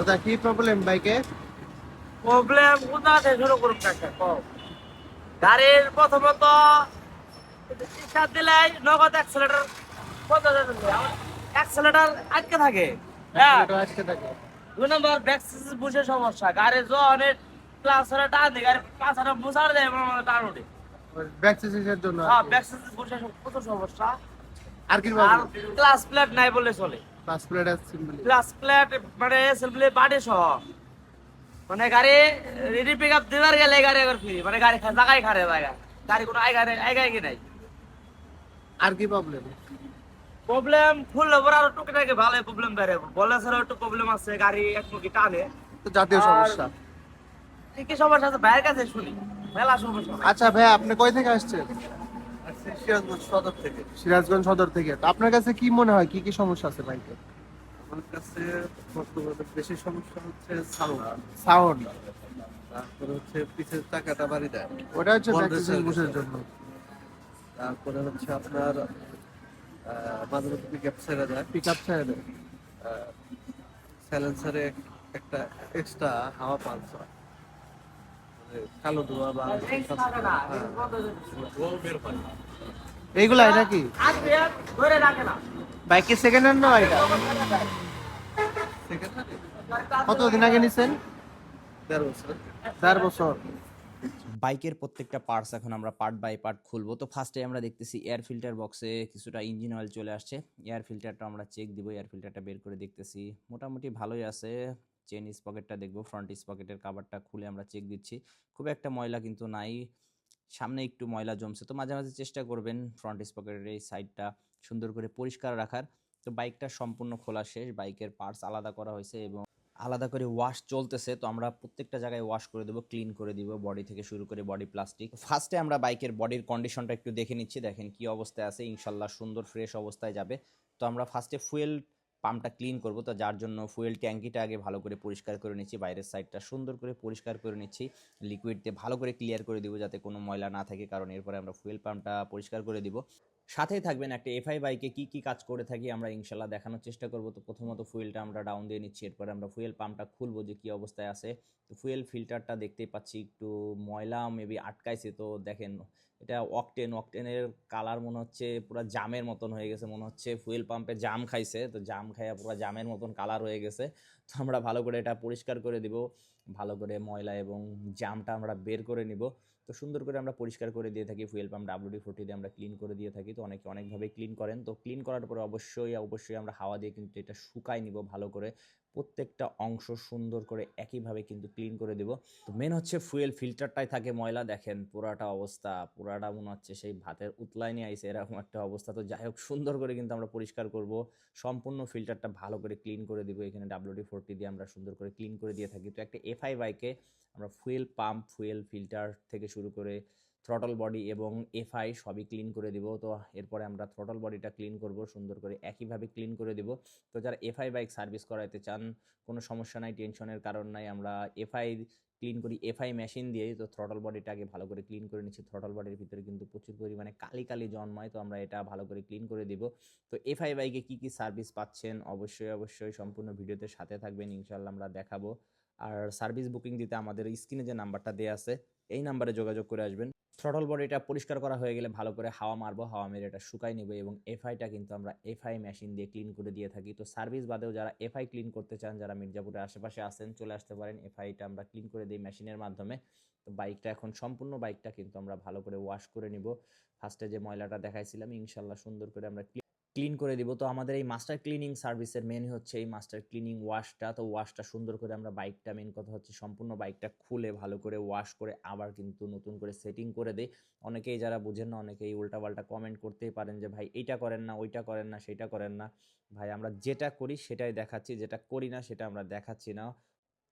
দাদা কি প্রবলেম বাইকে? প্রবলেম কোথা থেকে শুরু করুন কাকা কও। গাড়ির প্রথমত স্টার্ট দিলে নগদ অ্যাক্সিলেটার অ্যাক্সিলেটার আটকে থাকে। হ্যাঁ আসতে থাকে। দুই নম্বর ব্যাক সিসিস বুঝে সমস্যা। গাড়ির অনেক ক্লাস হলে টান দিই গাড়ি পাঁচটা বুঝার দেয় আমার টান উঠে ব্যাক সিসিসের জন্য হ্যাঁ ব্যাক সিসিস বুঝে প্রচুর সমস্যা। আর কি আর ক্লাস প্লেট নাই বলে চলে। পাঁচ প্লেট আছে বলে ক্লাস প্লেট মানে বাড়ি সহ। মানে গাড়ি রেডি পিক আপ দিবার গেলে গাড়ি একবার ফ্রি মানে গাড়ি খা- জায়গায় খারে জায়গা। গাড়ি কোনো আই গাড়ি আই গাড়ি নাই। আর কি প্রবলেম প্রবলেম ফুল ওভার আর টুকিটাকি ভালো প্রবলেম বেড়ে বলে ছাড়া একটু প্রবলেম আছে গাড়ি টানে। তো জাতীয় সমস্যা। কি কি সমস্যা আছে? ভাইয়ের কাছে শুনি। মেলা সমস্যা। আচ্ছা ভাই আপনি কই থেকে আসছেন? সিরাজগঞ্জ সদর থেকে। সিরাজগঞ্জ সদর থেকে। তো আপনার কাছে কি মনে হয়? কি কি সমস্যা আছে বাইকে আমার কাছে বর্তমানে বেশি সমস্যা হচ্ছে সাউন্ড। সাউন্ড। তারপরে হচ্ছে পিছের চাকাটা বাড়ি দেয়। ওটা হচ্ছে বুশের এর। জন্য। তারপরে হচ্ছে আপনার আহ, মাঝে মধ্যে পিক আপ ছেড়ে দেয়। পিক আপ ছেড়ে দেয়। স্যালেন্সারে একটা এক্সট্রা হাওয়া পাঞ্চ হয়। মানে কালো ধোয়া বা এইগুলাই নাকি? ধরে রাখে না। বাইকে সেকেন্ড হ্যান্ড এটা? কতদিন আগে নিছেন? দেড় বছর। চার বছর। বাইকের প্রত্যেকটা পার্টস এখন আমরা পার্ট বাই পার্ট খুলবো। তো ফার্স্টে আমরা দেখতেছি এয়ার ফিল্টার বক্সে কিছুটা ইঞ্জিন অয়েল চলে আসছে। এয়ার ফিল্টারটা আমরা চেক দিব এয়ার ফিল্টারটা বের করে দেখতেছি। মোটামুটি ভালোই আছে। চেন স্পকেটটা দেখব ফ্রন্ট স্পকেটের কাভারটা খুলে আমরা চেক দিচ্ছি। খুব একটা ময়লা কিন্তু নাই। সামনে একটু ময়লা জমছে। তো মাঝে মাঝে চেষ্টা করবেন ফ্রন্ট স্পকেটের এই সাইডটা সুন্দর করে পরিষ্কার রাখার। তো বাইকটা সম্পূর্ণ খোলা শেষ। বাইকের পার্টস আলাদা করা হয়েছে এবং আলাদা করে ওয়াশ চলতেছে। তো আমরা প্রত্যেকটা জায়গায় ওয়াশ করে দেবো ক্লিন করে দিব বডি থেকে শুরু করে বডি প্লাস্টিক ফার্স্টে আমরা বাইকের বডির কন্ডিশনটা একটু দেখে নিচ্ছি। দেখেন কি অবস্থায় আছে। ইনশাল্লাহ সুন্দর ফ্রেশ অবস্থায় যাবে। তো আমরা ফার্স্টে ফুয়েল পাম্পটা ক্লিন করব। তো যার জন্য ফুয়েল ট্যাঙ্কিটা আগে ভালো করে পরিষ্কার করে নিচ্ছি, বাইরের সাইডটা সুন্দর করে পরিষ্কার করে নিচ্ছি লিকুইড দিয়ে ভালো করে ক্লিয়ার করে দিব যাতে কোনো ময়লা না থাকে, কারণ এরপরে আমরা ফুয়েল পাম্পটা পরিষ্কার করে দিব। সাথেই থাকবেন একটা এফআই বাইকে কি কি কাজ করে থাকি আমরা ইনশাল্লাহ দেখানোর চেষ্টা করব। তো প্রথমত ফুয়েলটা আমরা ডাউন দিয়ে নিচ্ছি, এরপরে আমরা ফুয়েল পাম্পটা খুলবো যে কি অবস্থায় আছে। তো ফুয়েল ফিল্টারটা দেখতেই পাচ্ছি একটু ময়লা মেবি আটকাইছে, তো দেখেন এটা অকটেন অকটেনের কালার মনে হচ্ছে পুরো জামের মতন হয়ে গেছে, মনে হচ্ছে ফুয়েল পাম্পে জাম খাইছে, তো জাম খাইয়া পুরো জামের মতন কালার হয়ে গেছে। তো আমরা ভালো করে এটা পরিষ্কার করে দিব, ভালো করে ময়লা এবং জামটা আমরা বের করে নিব। তো সুন্দর করে আমরা পরিষ্কার করে দিয়ে থাকি ফুয়েল পাম্প ডাব্লিউডি ফোর্টি দিয়ে আমরা ক্লিন করে দিয়ে থাকি। তো অনেকে অনেকভাবে ক্লিন করেন। তো ক্লিন করার পরে অবশ্যই অবশ্যই আমরা হাওয়া দিয়ে কিন্তু এটা শুকাই নিব ভালো করে। প্রত্যেকটা অংশ সুন্দর করে একইভাবে কিন্তু ক্লিন করে দেব। তো মেন হচ্ছে ফুয়েল ফিল্টারটাই থাকে ময়লা। দেখেন পুরাটা অবস্থা, পুরাটা মনে হচ্ছে সেই ভাতের উতলায় নিয়ে আইসে এরকম একটা অবস্থা। তো যাই হোক, সুন্দর করে কিন্তু আমরা পরিষ্কার করব। সম্পূর্ণ ফিল্টারটা ভালো করে ক্লিন করে দিব। এখানে ডাব্লিউডি ফোরটি দিয়ে আমরা সুন্দর করে ক্লিন করে দিয়ে থাকি। তো একটা এফআই বাইকে আমরা ফুয়েল পাম্প ফুয়েল ফিল্টার থেকে শুরু করে থ্রটল বডি এবং এফআই সবই ক্লিন করে দিব। তো এরপরে আমরা থ্রটল বডিটা ক্লিন করব। সুন্দর করে একইভাবে ক্লিন করে দিব। তো যারা এফআই বাইক সার্ভিস করাইতে চান কোনো সমস্যা নাই টেনশনের কারণ নাই। আমরা এফআই ক্লিন করি এফআই মেশিন দিয়ে তো থ্রটল বডিটাকে ভালো করে ক্লিন করে নিচ্ছি। থ্রটল বডির ভিতরে কিন্তু প্রচুর পরিমাণে কালি কালি জন্মায় তো আমরা এটা ভালো করে ক্লিন করে দিব। তো এফআই বাইকে কী কী সার্ভিস পাচ্ছেন? অবশ্যই অবশ্যই সম্পূর্ণ ভিডিওতে সাথে থাকবেন ইনশাল্লাহ আমরা দেখাবো। আর সার্ভিস বুকিং দিতে আমাদের স্ক্রিনে যে নাম্বারটা দেওয়া আছে, এই নাম্বারে যোগাযোগ করে আসবেন। থ্রটল বডিটা পরিষ্কার করা হয়ে গেলে ভালো করে হাওয়া মারবো, হাওয়া মেরে এটা শুকাই নেবে এবং এফআইটা কিন্তু আমরা এফআই মেশিন দিয়ে ক্লিন করে দিয়ে থাকি। তো সার্ভিস বাদেও যারা এফআই ক্লিন করতে চান, যারা মির্জাপুরের আশেপাশে আসেন চলে আসতে পারেন। এফআইটা আমরা ক্লিন করে দিই মেশিনের মাধ্যমে। তো বাইকটা এখন সম্পূর্ণ বাইকটা কিন্তু আমরা ভালো করে ওয়াশ করে নিব। ফার্স্টে যে ময়লাটা দেখাইছিলাম ইনশাল্লাহ সুন্দর করে আমরা ক্লিন করে দিব। তো আমাদের এই মাস্টার ক্লিনিং সার্ভিসের মেন হচ্ছে এই মাস্টার ক্লিনিং ওয়াশটা তো ওয়াশটা সুন্দর করে আমরা বাইকটা মেন কথা হচ্ছে সম্পূর্ণ বাইকটা খুলে ভালো করে ওয়াশ করে আবার কিন্তু নতুন করে সেটিং করে দেয় অনেকেই যারা বুঝেন না, অনেকেই উল্টাপাল্টা কমেন্ট করতেই পারেন যে, ভাই, এইটা করেন না, ওইটা করেন না, সেটা করেন না। ভাই, আমরা যেটা করি সেটাই দেখাচ্ছি, যেটা করি না সেটা আমরা দেখাচ্ছি না।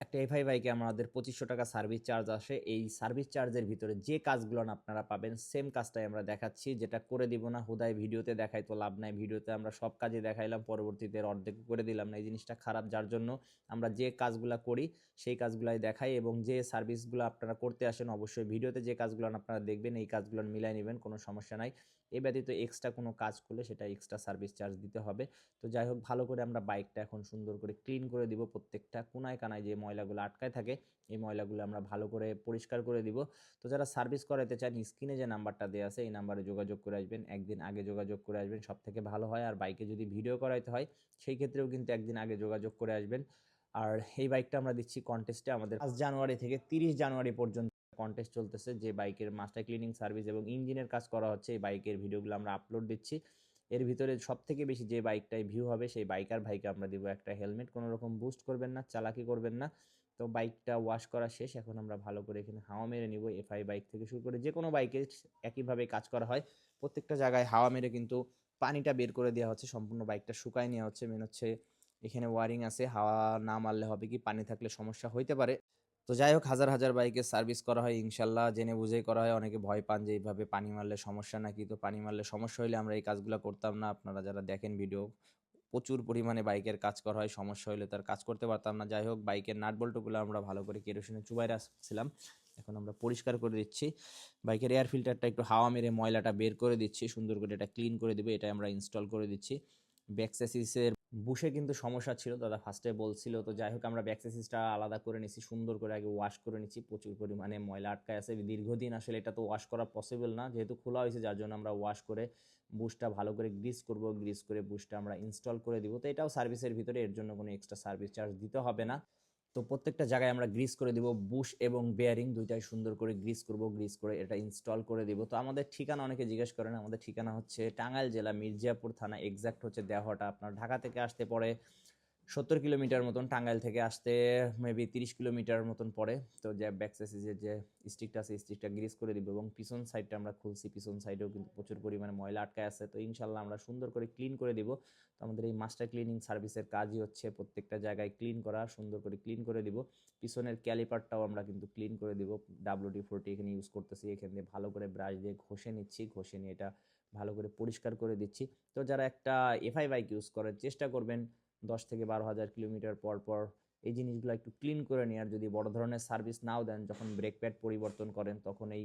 একটা এফআই বাইকে আমাদের পঁচিশশো টাকা সার্ভিস চার্জ আসে। এই সার্ভিস চার্জের ভিতরে যে কাজগুলো আপনারা পাবেন সেম কাজটাই আমরা দেখাচ্ছি। যেটা করে দিব না, হুদায় ভিডিওতে দেখাই তো লাভ নাই। ভিডিওতে আমরা সব কাজই দেখাইলাম, পরবর্তীতে অর্ধেক করে দিলাম না। এই জিনিসটা খারাপ, যার জন্য আমরা যে কাজগুলো করি, সেই কাজগুলাই দেখাই এবং যে সার্ভিসগুলো আপনারা করতে আসেন, অবশ্যই ভিডিওতে যে কাজগুলো আপনারা দেখবেন, এই কাজগুলো মিলাই নেবেন, কোনো সমস্যা নাই। এ ব্যতীত এক্সট্রা কোনো কাজ করলে সেটা এক্সট্রা সার্ভিস চার্জ দিতে হবে। তো যাই হোক, ভালো করে আমরা বাইকটা এখন সুন্দর করে ক্লিন করে দিব প্রত্যেকটা কোনায় কানায় যে ময়লাগুলো আটকায় থাকে, এই ময়লাগুলো আমরা ভালো করে পরিষ্কার করে দিব। তো যারা সার্ভিস করাতে চান, স্ক্রিনে যে নাম্বারটা দেওয়া আছে, এই নাম্বারে যোগাযোগ করে আসবেন। একদিন আগে যোগাযোগ করে আসবেন সব থেকে ভালো হয়। আর বাইকে যদি ভিডিও করাইতে হয়, সেই ক্ষেত্রেও কিন্তু একদিন আগে যোগাযোগ করে আসবেন। আর এই বাইকটা আমরা দিচ্ছি কন্টেস্টে আমাদের পাঁচ জানুয়ারি থেকে তিরিশ জানুয়ারি পর্যন্ত কন্টেস্ট চলতেছে। যে বাইকের মাস্টার ক্লিনিং সার্ভিস এবং ইঞ্জিনের কাজ করা হচ্ছে, এই বাইকের ভিডিওগুলো আমরা আপলোড দিচ্ছি। এর ভিতরে সব থেকে বেশি যে বাইকটায় ভিউ হবে, সেই বাইকার ভাইকে আমরা দিব একটা হেলমেট কোনো রকম বুস্ট করবেন না, চালাকি করবেন না। তো বাইকটা ওয়াশ করা শেষ। এখন আমরা ভালো করে এখানে হাওয়া মেরে নিব। এফআই বাইক থেকে শুরু করে যে কোনো বাইকে একইভাবে কাজ করা হয়। প্রত্যেকটা জায়গায় হাওয়া মেরে কিন্তু পানিটা বের করে দেওয়া হচ্ছে। সম্পূর্ণ বাইকটা শুকায় নেওয়া হচ্ছে। মেন হচ্ছে এখানে ওয়ারিং আছে। হাওয়া না মারলে হবে কি? পানি থাকলে সমস্যা হইতে পারে। তো যাই হোক, হাজার হাজার বাইকের সার্ভিস করা হয়, ইনশাল্লাহ জেনে বুঝেই করা হয়। অনেকে ভয় পান যে, এইভাবে পানি মারলে সমস্যা নাকি? তো পানি মারলে সমস্যা হলে আমরা এই কাজগুলো করতাম না। আপনারা যারা দেখেন ভিডিও প্রচুর পরিমাণে বাইকের কাজ করা হয়, সমস্যা হলে তার কাজ করতে পারতাম না। যাই হোক, বাইকের নাট বল্টুগুলো আমরা ভালো করে কেরোসিনে চুবাই রাখছিলাম। এখন আমরা পরিষ্কার করে দিচ্ছি। বাইকের এয়ার ফিল্টারটা একটু হাওয়া মেরে ময়লাটা বের করে দিচ্ছি। সুন্দর করে এটা ক্লিন করে দেবে। এটা আমরা ইনস্টল করে দিচ্ছি। ব্যাকসেসিসের বুশে কিন্তু সমস্যা ছিল। দাদা ফার্স্টে বলছিল, তো যাই হোক, আমরা ব্যাকসেসিসটা আলাদা করে নিছি, সুন্দর করে আগে ওয়াশ করে নিচ্ছি প্রচুর পরিমাণে ময়লা আটকায় আছে। দীর্ঘদিন আসলে এটা তো ওয়াশ করা পসিবল না, যেহেতু খোলা হয়েছে, যার জন্য আমরা ওয়াশ করে বুশটা ভালো করে গ্রিস করব। গ্রিস করে বুশটা আমরা ইনস্টল করে দিব। তো এটাও সার্ভিসের ভিতরে, এর জন্য কোনো এক্সট্রা সার্ভিস চার্জ দিতে হবে না। তো প্রত্যেকটা জায়গায় আমরা গ্রিস করে দিব বুশ এবং বেয়ারিং দুইটাই সুন্দর করে গ্রিস করব গ্রিস করে এটা ইনস্টল করে দিব। তো আমাদের ঠিকানা অনেকে জিজ্ঞেস করেন, আমাদের ঠিকানা হচ্ছে টাঙ্গাইল জেলা মির্জাপুর থানা এক্সাক্ট হচ্ছে দেহটা। আপনার ঢাকা থেকে আসতে পরে সত্তর কিলোমিটার মতন টাঙ্গাইল থেকে আসতে মেবি তিরিশ কিলোমিটার মতন পড়ে তো যে ব্যাক সাইজের যে স্টিকটা আছে স্টিকটা গ্রিস করে দিব এবং পিছন সাইডটা আমরা খুলছি। পিছন সাইডেও কিন্তু প্রচুর পরিমাণে ময়লা আটকায় আছে। তো ইনশাল্লাহ আমরা সুন্দর করে ক্লিন করে দিব। তো আমাদের এই মাস্টার ক্লিনিং সার্ভিসের কাজই হচ্ছে প্রত্যেকটা জায়গায় ক্লিন করা, সুন্দর করে ক্লিন করে দিব। পিছনের ক্যালিপারটাও আমরা কিন্তু ক্লিন করে দিব। ডাব্লিউডি ফোরটি এখানে ইউজ করতেছি। এখান দিয়ে ভালো করে ব্রাশ দিয়ে ঘষে নিচ্ছি। ঘষে নিয়ে এটা ভালো করে পরিষ্কার করে দিচ্ছি। তো যারা একটা এফআই বাইক ইউজ করার চেষ্টা করবেন দশ থেকে বারো হাজার কিলোমিটার পর পর এই জিনিসগুলো একটু ক্লিন করে নেওয়ার যদি বড় ধরনের সার্ভিস নাও দেন, যখন ব্রেক প্যাড পরিবর্তন করেন, তখন এই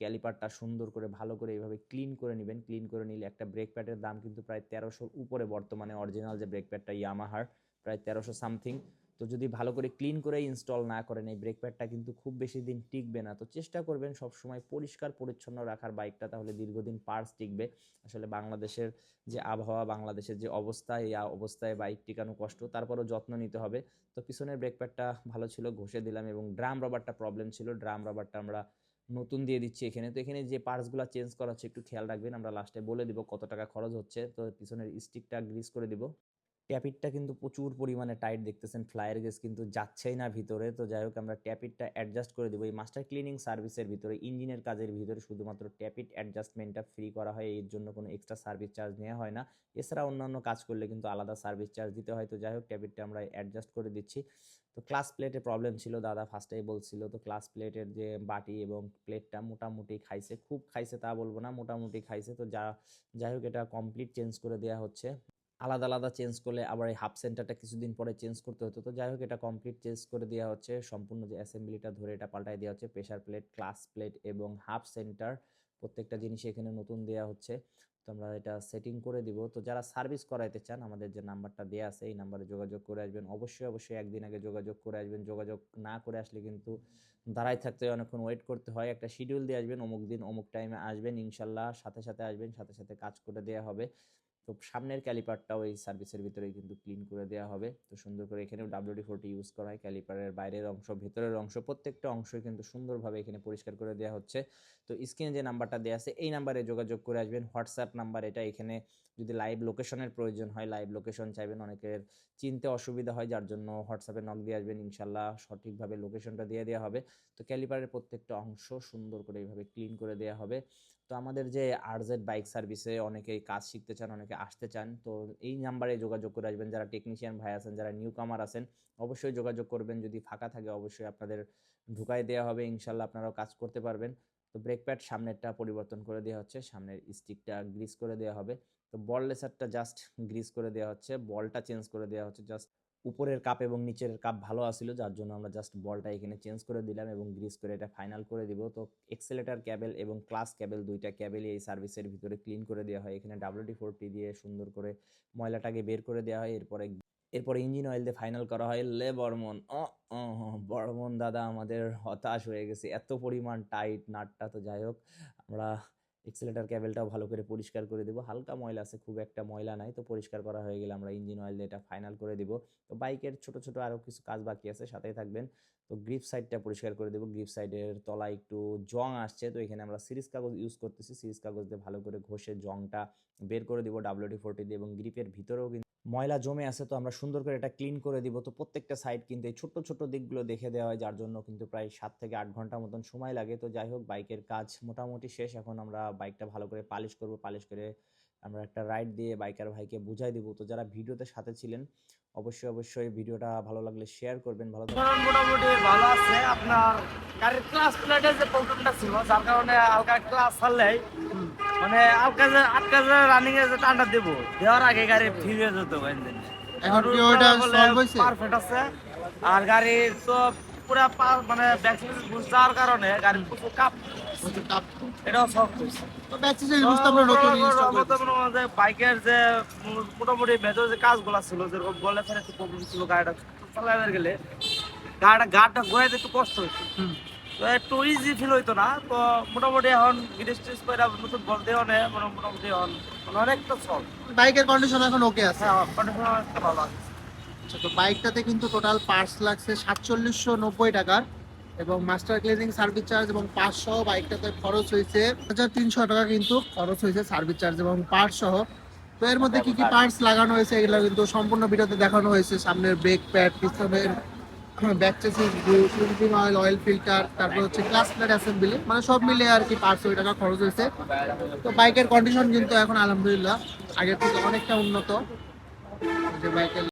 ক্যালিপারটা সুন্দর করে, ভালো করে এইভাবে ক্লিন করে নেবেন। ক্লিন করে নিলে একটা ব্রেক প্যাডের দাম কিন্তু প্রায় তেরোশোর উপরে বর্তমানে অরিজিনাল যে ব্রেক প্যাডটা ইয়ামাহার প্রায় তেরোশো সামথিং তো যদি ভালো করে ক্লিন করে ইনস্টল না করেন, এই ব্রেক প্যাডটা কিন্তু খুব বেশি দিন টিকবে না। তো চেষ্টা করবেন সব সময় পরিষ্কার, পরিচ্ছন্ন রাখার বাইকটা তাহলে দীর্ঘদিন পার্স টিকবে। আসলে বাংলাদেশের যে আবহাওয়া, বাংলাদেশের যে অবস্থা, এই অবস্থায় বাইক টিকানো কষ্ট, তারপরও যত্ন নিতে হবে। তো পিছনের ব্রেক প্যাডটা ভালো ছিল, ঘষে দিলাম এবং ড্রাম রাবারটা প্রবলেম ছিল। ড্রাম রাবারটা আমরা নতুন দিয়ে দিচ্ছি এখানে। তো এখানে যে পার্টসগুলো চেঞ্জ করা হচ্ছে, একটু খেয়াল রাখবেন। আমরা লাস্টে বলে দিব কত টাকা খরচ হচ্ছে। তো পিছনের স্টিকটা গ্রিস করে দিব। ট্যাপিটটা কিন্তু প্রচুর পরিমাণে টাইট দেখতেছেন ফ্লায়ার গেস কিন্তু যাচ্ছেই না ভিতরে। তো যাই হোক, আমরা ট্যাপিটটা অ্যাডজাস্ট করে দেবো। এই মাস্টার ক্লিনিং সার্ভিসের ভিতরে, ইঞ্জিনের কাজের ভিতরে শুধুমাত্র ট্যাপিট অ্যাডজাস্টমেন্টটা ফ্রি করা হয়। এর জন্য কোনো এক্সট্রা সার্ভিস চার্জ নেওয়া হয় না। এছাড়া অন্যান্য কাজ করলে কিন্তু আলাদা সার্ভিস চার্জ দিতে হয়। তো যাই হোক ট্যাপিটটা আমরা অ্যাডজাস্ট করে দিচ্ছি। তো ক্লাস প্লেটে প্রবলেম ছিল, দাদা ফার্স্টেই বলছিল। তো ক্লাস প্লেটের যে বাটি এবং প্লেটটা মোটামুটি খাইছে। খুব খাইছে তা বলব না, মোটামুটি খাইছে। তো যা, যাই হোক, এটা কমপ্লিট চেঞ্জ করে দেওয়া হচ্ছে। আলাদা আলাদা চেঞ্জ করলে আবার এই হাফ সেন্টারটা কিছুদিন পরে চেঞ্জ করতে হতো। তো যাই হোক, এটা কমপ্লিট চেঞ্জ করে দেওয়া হচ্ছে। সম্পূর্ণ যে অ্যাসেম্বলিটা ধরে এটা পাল্টাই দেওয়া হচ্ছে। প্রেশার প্লেট ক্লাস প্লেট এবং হাফ সেন্টার প্রত্যেকটা জিনিস এখানে নতুন দেওয়া হচ্ছে। তো আমরা এটা সেটিং করে দিব। তো যারা সার্ভিস করাইতে চান, আমাদের যে নাম্বারটা দেওয়া আছে, এই নাম্বারে যোগাযোগ করে আসবেন। অবশ্যই অবশ্যই একদিন আগে যোগাযোগ করে আসবেন। যোগাযোগ না করে আসলে কিন্তু দাঁড়াই থাকতে হয়, অনেকক্ষণ ওয়েট করতে হয়। একটা শিডিউল দিয়ে আসবেন। অমুক দিন অমুক টাইমে আসবেন, ইনশাল্লাহ সাথে সাথে আসবেন, সাথে সাথে কাজ করে দেওয়া হবে। তো সামনের ক্যালিপারটাও এই সার্ভিসের ভিতরে কিন্তু ক্লিন করে দেওয়া হবে। তো সুন্দর করে এখানেও ডাব্লিউডি ফোরটি ইউজ করা হয়। ক্যালিপারের বাইরের অংশ, ভেতরের অংশ, প্রত্যেকটা অংশই কিন্তু সুন্দরভাবে এখানে পরিষ্কার করে দেওয়া হচ্ছে। তো স্ক্রিনে যে নাম্বারটা দেওয়া আছে, এই নাম্বারে যোগাযোগ করে আসবেন। হোয়াটসঅ্যাপ নাম্বার এটা এখানে যদি লাইভ লোকেশনের প্রয়োজন হয় লাইভ লোকেশন চাইবেন অনেকের চিনতে অসুবিধা হয়, যার জন্য হোয়াটসঅ্যাপে নক দিয়ে আসবেন, ইনশাল্লাহ সঠিকভাবে লোকেশনটা দিয়ে দেওয়া হবে। তো ক্যালিপারের প্রত্যেকটা অংশ সুন্দর করে এইভাবে ক্লিন করে দেওয়া হবে। তো আমাদের যে আরজেড বাইক সার্ভিসে অনেকেই কাজ শিখতে চান, অনেকে আসতে চান, তো এই নাম্বারে যোগাযোগ করে আসবেন। যারা টেকনিশিয়ান ভাই আছেন, যারা নিউ কামার আছেন, অবশ্যই যোগাযোগ করবেন। যদি ফাঁকা থাকে, অবশ্যই আপনাদের ঢুকাই দেওয়া হবে, ইনশাল্লাহ আপনারাও কাজ করতে পারবেন। তো ব্রেক প্যাড সামনেরটা পরিবর্তন করে দেওয়া হচ্ছে, সামনের স্টিকটা গ্রিস করে দেওয়া হবে। তো বল লেসারটা জাস্ট গ্রিস করে দেওয়া হচ্ছে বলটা চেঞ্জ করে দেওয়া হচ্ছে জাস্ট উপরের কাপ এবং নিচের কাপ ভালো আসছিল যার জন্য আমরা জাস্ট বলটা এখানে চেঞ্জ করে দিলাম এবং গ্রিস করে এটা ফাইনাল করে দিব। তো এক্সেলেটার ক্যাবেল এবং ক্লাস ক্যাবেল দুইটা ক্যাবেলই এই সার্ভিসের ভিতরে ক্লিন করে দেওয়া হয়। এখানে ডাব্লিউডি ফোরটি দিয়ে সুন্দর করে ময়লাটাকে বের করে দেওয়া হয়। এরপরে এরপরে ইঞ্জিন অয়েল দিয়ে ফাইনাল করা হয়। লে বর্মন ও, বর্মন দাদা আমাদের হতাশ হয়ে গেছে। এত পরিমাণ টাইট নাটটা তো যাই হোক আমরা এক্সেলেটার ক্যাবেলটাও ভালো করে পরিষ্কার করে দেবো। হালকা ময়লা আছে, খুব একটা ময়লা নাই তো পরিষ্কার করা হয়ে গেলে আমরা ইঞ্জিন অয়েল দিয়ে এটা ফাইনাল করে দিব। তো বাইকের ছোট ছোট আরও কিছু কাজ বাকি আছে, সাথেই থাকবেন। তো গ্রিপ সাইডটা পরিষ্কার করে দেবো। গ্রিপ সাইডের তলা একটু জং আসছে তো এখানে আমরা সিরিজ কাগজ ইউজ করতেছি। সিরিজ কাগজ দিয়ে ভালো করে ঘষে জংটা বের করে দেবো ডাব্লিউটি ফোরটি দিয়ে এবং গ্রিপের ভিতরেও কিন্তু ময়লা জমে আছে তো আমরা সুন্দর করে এটা ক্লিন করে দিব। তো প্রত্যেকটা সাইড কিন্তু এই ছোট্ট ছোট্ট দিকগুলো দেখে দেওয়া হয়, যার জন্য কিন্তু প্রায় সাত থেকে আট ঘণ্টা মতন সময় লাগে। তো যাই হোক বাইকের কাজ মোটামুটি শেষ। এখন আমরা বাইকটা ভালো করে পালিশ করব। পালিশ করে আমরা একটা রাইড দিয়ে বাইকার ভাইকে বুঝাই দিব। তো যারা ভিডিওতে সাথে ছিলেন, অবশ্যই অবশ্যই ভিডিওটা ভালো লাগলে শেয়ার করবেন। ভালো। মোটামুটি ভালো আছে। আপনার গাড়ির ক্লাস প্লেটের যে প্রবলেমটা ছিল, যার কারণে হালকা ক্লাস ছাড়লেই মানে হালকা যে আটকা যে রানিং এ যে টানটা দেবো দেওয়ার আগে গাড়ি ফিরে যেত ইঞ্জিন এখন কি ওইটা solve হয়েছে? পারফেক্ট আছে। আর গাড়ির তো পুরা মানে যাওয়ার কারণে গাড়ির প্রচুর কাপ এটাও হয়েছে তো আমরা নতুন ইনস্টল বাইকের যে মোটামুটি মেজর যে কাজগুলো ছিল যেরকম বলে ফেলে একটু প্রবলেম ছিল গাড়িটা চালাতে গেলে গাড়িটা গাড়টা একটু কষ্ট। তো একটু ইজি ফিল হইতো না। তো মোটামুটি এখন গ্রিস টিস করে নতুন বল নেই মানে মোটামুটি এখন মানে অনেকটা চল। বাইকের কন্ডিশন এখন ওকে আছে। হ্যাঁ কন্ডিশন অনেকটা ভালো আছে। আচ্ছা তো বাইকটাতে কিন্তু টোটাল পার্টস লাগছে সাতচল্লিশশো নব্বই টাকার এবং মাস্টার ক্লিনিং সার্ভিস চার্জ এবং পাঁচ সহ বাইকটাতে খরচ হয়েছে হাজার তিনশো টাকা কিন্তু খরচ হয়েছে সার্ভিস চার্জ এবং পার্টস সহ। তো এর মধ্যে কি কি পার্টস লাগানো হয়েছে এগুলো কিন্তু সম্পূর্ণ ভিডিওতে দেখানো হয়েছে। সামনের ব্রেক প্যাড পিছনের অয়েল অয়েল ফিল্টার তারপর হচ্ছে ক্লাস অ্যাসেম্বলি মানে সব আর কি পাঁচশো টাকা খরচ হয়েছে। তো বাইকের কন্ডিশন কিন্তু এখন আলহামদুলিল্লাহ আগের থেকে অনেকটা উন্নত। যে বাইকের